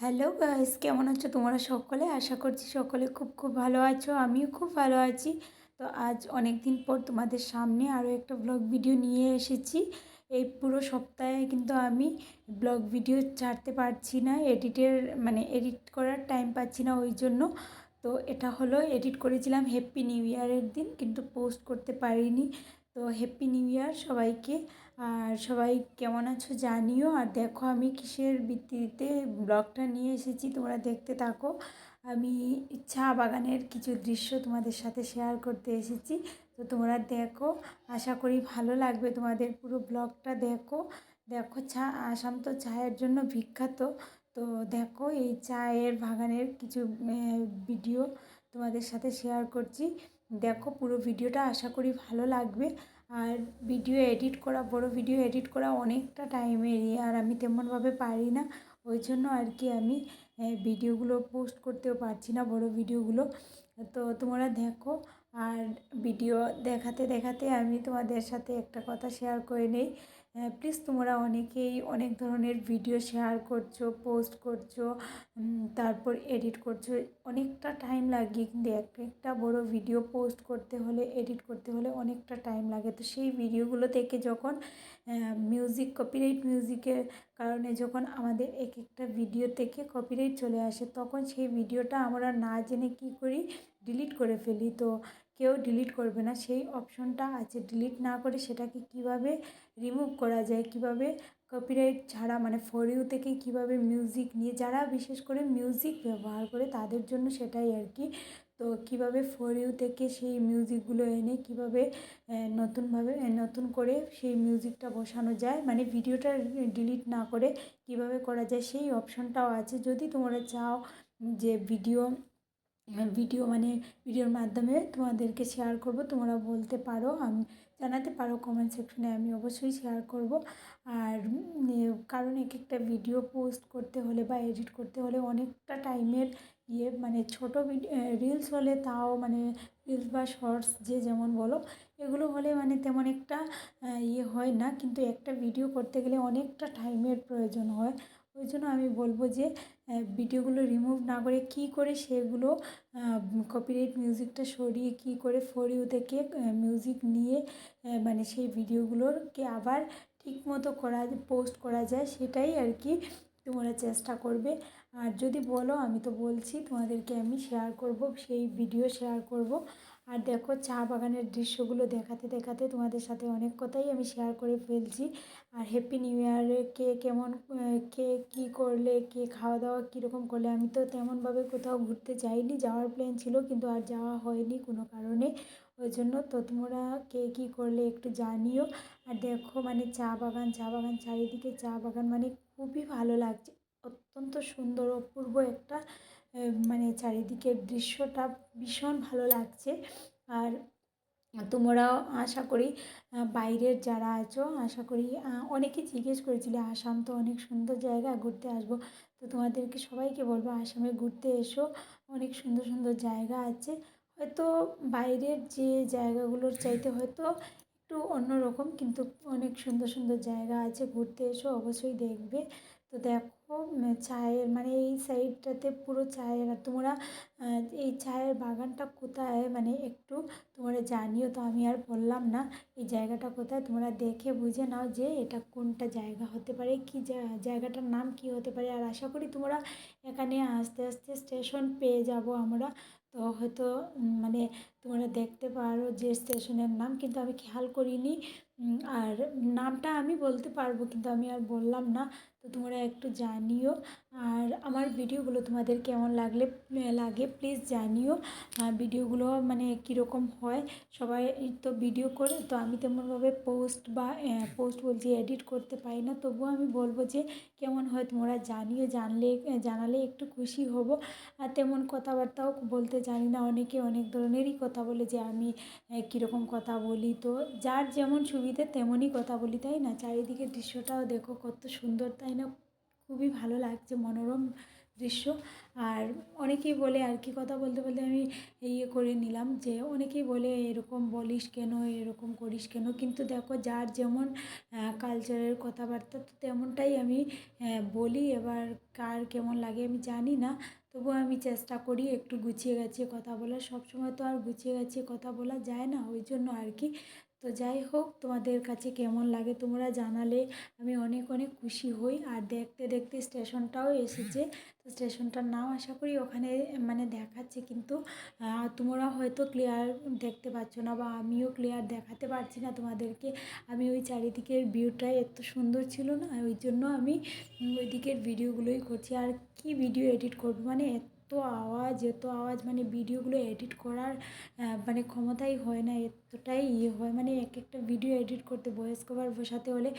Hello guys কেমন আছো তোমরা সকলে? আশা করছি সকলে খুব খুব ভালো আছো। আমিও খুব ভালো আছি। তো আজ অনেক দিন পর তোমাদের সামনে আরও একটা ব্লগ ভিডিও নিয়ে এসেছি। এই পুরো সপ্তাহে কিন্তু আমি ব্লগ ভিডিও ছাড়তে পারছি না এডিটের মানে এডিট করার টাইম পাচ্ছি না ওই জন্য। তো এটা হলো এডিট করেছিলাম হ্যাপি নিউ ইয়ারের দিন, কিন্তু পোস্ট করতে পারিনি। তো হ্যাপি নিউ ইয়ার সবাইকে। আর সবাই কেমন আছো জানিও। আর দেখো আমি কিসের ভিত্তিতে ব্লগটা নিয়ে এসেছি, তোমরা দেখতে থাকো। আমি চা বাগানের কিছু দৃশ্য তোমাদের সাথে শেয়ার করতে এসেছি। তো তোমরা দেখো, আশা করি ভালো লাগবে তোমাদের পুরো ব্লগটা দেখো। দেখো চা, আসাম তো চায়ের জন্য বিখ্যাত। তো দেখো এই চায়ের বাগানের কিছু ভিডিও তোমাদের সাথে শেয়ার করছি। দেখো পুরো ভিডিওটা, আশা করি ভালো লাগবে। আর ভিডিও এডিট করা, বড় ভিডিও এডিট করা অনেকটা টাইমেরই আর আমি তেমনভাবে পারি না। ওই জন্য আর কি আমি ভিডিওগুলো পোস্ট করতেও পারছি না, বড় ভিডিওগুলো তো তোমরা দেখো, আর ভিডিও দেখাতে দেখাতে আমি তোমাদের সাথে একটা কথা শেয়ার করে নেই। প্লিজ তোমরা অনেকেই অনেক ধরনের ভিডিও শেয়ার করছ পোস্ট করছ তারপর এডিট করছ। অনেকটা টাইম লাগে কিন্তু এক একটা বড় ভিডিও পোস্ট করতে হলে এডিট করতে হলে অনেকটা টাইম লাগে। তো সেই ভিডিওগুলো থেকে যখন মিউজিক কপিরাইট মিউজিকের কারণে যখন আমাদের এক একটা ভিডিও থেকে কপিরাইট চলে আসে, তখন সেই ভিডিওটা আমরা না জেনে কী করি ডিলিট করে ফেলি। তো কেউ ডিলিট করবে না। সেই অপশনটা আছে। ডিলিট না করে সেটাকে কীভাবে রিমুভ করা যায়? কীভাবে কপিরাইট ছাড়া মানে ফর ইউ থেকে কীভাবে মিউজিক নিয়ে যারা বিশেষ করে মিউজিক ব্যবহার করে তাদের জন্য সেটাই আর কি। তো কীভাবে ফর ইউ থেকে সেই মিউজিকগুলো এনে কীভাবে নতুনভাবে নতুন করে সেই মিউজিকটা বসানো যায়? মানে ভিডিওটা ডিলিট না করে কীভাবে করা যায়? সেই অপশনটাও আছে। যদি তোমরা চাও যে ভিডিও ভিডিও মানে ভিডিওর মাধ্যমে তোমাদেরকে শেয়ার করব, তোমরা বলতে পারো, আমি, জানাতে পারো কমেন্ট সেকশনে আমি অবশ্যই শেয়ার করব। আর কারণ এক একটা ভিডিও পোস্ট করতে হলে বা এডিট করতে হলে অনেকটা টাইমের ইয়ে মানে ছোটো রিলস হলে তাও মানে রিলস বা শর্টস যে যেমন বলো, এগুলো হলে মানে তেমন একটা ইয়ে হয় না। কিন্তু একটা ভিডিও করতে গেলে অনেকটা টাইমের প্রয়োজন হয়। ওই জন্য আমি বলব যে ভিডিওগুলো রিমুভ না করে কী করে সেগুলো কপিরাইট মিউজিকটা সরিয়ে কী করে ফর ইউ থেকে মিউজিক নিয়ে মানে সেই ভিডিওগুলোরকে আবার ঠিক মতো করা পোস্ট করা যায়, সেটাই আর কি তোমরা চেষ্টা করবে। আর যদি বলো, আমি তো বলছি, তোমাদেরকে আমি শেয়ার করব, সেই ভিডিও শেয়ার করব। আর দেখো চা বাগানের দৃশ্যগুলো দেখাতে দেখাতে তোমাদের সাথে অনেক কথাই আমি শেয়ার করে ফেলছি। আর হ্যাপি নিউ ইয়ারে কে কেমন, কে কী করলে, কে খাওয়া দাওয়া কীরকম করলে, আমি তো তেমনভাবে কোথাও ঘুরতে যাইনি, যাওয়ার প্ল্যান ছিল কিন্তু আর যাওয়া হয়নি কোনো কারণে। ওই জন্য তো তোমরা কে কী করলে একটু জানিও। আর দেখো মানে চা বাগান চা বাগান চারিদিকে চা বাগান মানে খুবই ভালো লাগছে। অত্যন্ত সুন্দর, অপূর্ব একটা মানে চারিদিকের দৃশ্যটা ভীষণ ভালো লাগছে। আর তোমরাও আশা করি বাইরের যারা আছো, আশা করি অনেকে জিজ্ঞেস করেছিলে, আসাম তো অনেক সুন্দর জায়গা, ঘুরতে আসব। তো তোমাদেরকে সবাইকে বলব, আসামে ঘুরতে এসো, অনেক সুন্দর সুন্দর জায়গা আছে। হয়তো বাইরের যে জায়গাগুলোর চাইতে হয়তো একটু অন্যরকম, কিন্তু অনেক সুন্দর সুন্দর জায়গা আছে, ঘুরতে এসো, অবশ্যই দেখবে। তো দেখো চায়ের মানে এই সাইডটাতে পুরো চায়ের, আর তোমরা এই চায়ের বাগানটা কোথায়? মানে একটু তোমরা জানিও তো, আমি আর বললাম না, এই জায়গাটা কোথায়? তোমরা দেখে বুঝে নাও যে এটা কোনটা জায়গা হতে পারে, কি জায়গাটার নাম কি হতে পারে, আর আশা করি তোমরা এখানে আস্তে আস্তে স্টেশন পেয়ে যাব আমরা। তো হয়তো মানে তোমরা দেখতে পারো যে স্টেশনের নাম, কিন্তু আমি খেয়াল করিনি। আর নামটা আমি বলতে পারব, কিন্তু আমি আর বললাম না। তো তোমরা একটু জানিও আর আমার ভিডিওগুলো তোমাদের কেমন লাগলে লাগে প্লিজ জানিও। ভিডিওগুলো মানে কীরকম হয়, সবাই তো ভিডিও করে, তো আমি তেমনভাবে পোস্ট বা পোস্ট বলছি এডিট করতে পারি না। তবুও আমি বলব যে কেমন হয় তোমরা জানিও, জানলে জানালে একটু খুশি হব। আর তেমন কথাবার্তাও বলতে জানি না, অনেকে অনেক ধরনেরই কথা বলে যে আমি কীরকম কথা বলি। তো যার যেমন সুবিধে তেমনই কথা বলি, তাই না? চারিদিকের দৃশ্যটাও দেখো কত সুন্দর, তাই না? খুবই ভালো লাগছে, মনোরম দৃশ্য। আর অনেকেই বলে আর কি, কথা বলতে বলতে আমি ইয়ে করে নিলাম যে, অনেকেই বলে এরকম বলিস কেন, এরকম করিস কেন? কিন্তু দেখো, যার যেমন কালচারের কথাবার্তা, তো তেমনটাই আমি বলি। এবার কার কেমন লাগে আমি জানি না। তবুও আমি চেষ্টা করি একটু গুছিয়ে গাছিয়ে কথা বলার। সবসময় তো আর গুছিয়ে গাছিয়ে কথা বলা যায় না। ওই জন্য আর কি তো যাই হোক, তোমাদের কাছে কেমন লাগে তোমরা জানালে আমি অনেক অনেক খুশি হই। আর দেখতে দেখতে স্টেশনটাও এসেছে। তো স্টেশনটার নাম আশা করি ওখানে মানে দেখাচ্ছে কিন্তু তোমরা হয়তো ক্লিয়ার দেখতে পাচ্ছ না বা আমিও ক্লিয়ার দেখাতে পারছি না তোমাদেরকে। আমি ওই চারিদিকের ভিউটাই এত সুন্দর ছিল না, ওই জন্য আমি ওই দিকের ভিডিওগুলোই করছি। আর কি ভিডিও এডিট করব? মানে এত আওয়াজ, এত আওয়াজ মানে ভিডিওগুলো এডিট করার মানে ক্ষমতাই হয় না, এতটাই ইয়ে হয়। মানে এক একটা ভিডিও এডিট করতে ভয়েস কভার বসাতে হলে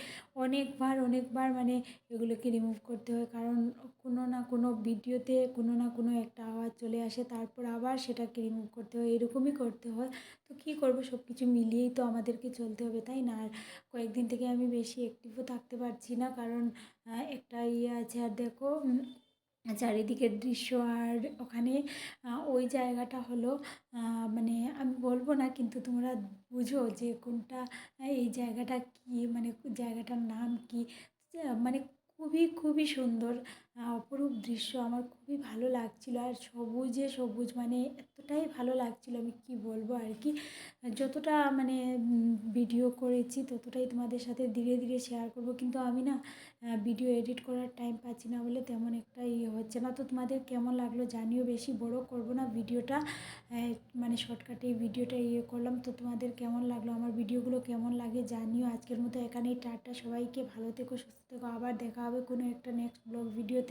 অনেকবার অনেকবার মানে এগুলোকে রিমুভ করতে হয়। কারণ কোনো না কোনো ভিডিওতে কোনো না কোনো একটা আওয়াজ চলে আসে, তারপর আবার সেটাকে রিমুভ করতে হয়। এরকমই করতে হয়। তো কী করব? সব কিছু মিলিয়েই তো আমাদেরকে চলতে হবে, তাই না? আর কয়েকদিন থেকে আমি বেশি অ্যাক্টিভও থাকতে পারছি না, কারণ একটা ইয়ে আছে। আর দেখো চারিদিকের দৃশ্য আর ওখানে ওই জায়গাটা হলো মানে আমি বলব না কিন্তু তোমরা বুঝো যে কোনটা এই জায়গাটা কী মানে জায়গাটার নাম কী মানে খুবই খুবই সুন্দর। অপরূপ দৃশ্য আমার খুবই ভালো লাগছিল। আর সবুজে সবুজ মানে এতটাই ভালো লাগছিল আমি কি বলব আর কি? যতটা মানে ভিডিও করেছি ততটাই তোমাদের সাথে ধীরে ধীরে শেয়ার করব। কিন্তু আমি না ভিডিও এডিট করার টাইম পাচ্ছি না বলে তেমন একটা ইয়ে হচ্ছে না। তো তোমাদের কেমন লাগল জানিও, বেশি বড় করব না ভিডিওটা মানে শর্টকাটে ভিডিওটা ইয়ে করলাম। তো তোমাদের কেমন লাগল, আমার ভিডিওগুলো কেমন লাগে জানিও। আজকের মতো এখানেই টাটা। সবাইকে ভালো থেকো, সুস্থ থেকো। আবার দেখা হবে কোনো একটা নেক্সট ব্লগ ভিডিওতে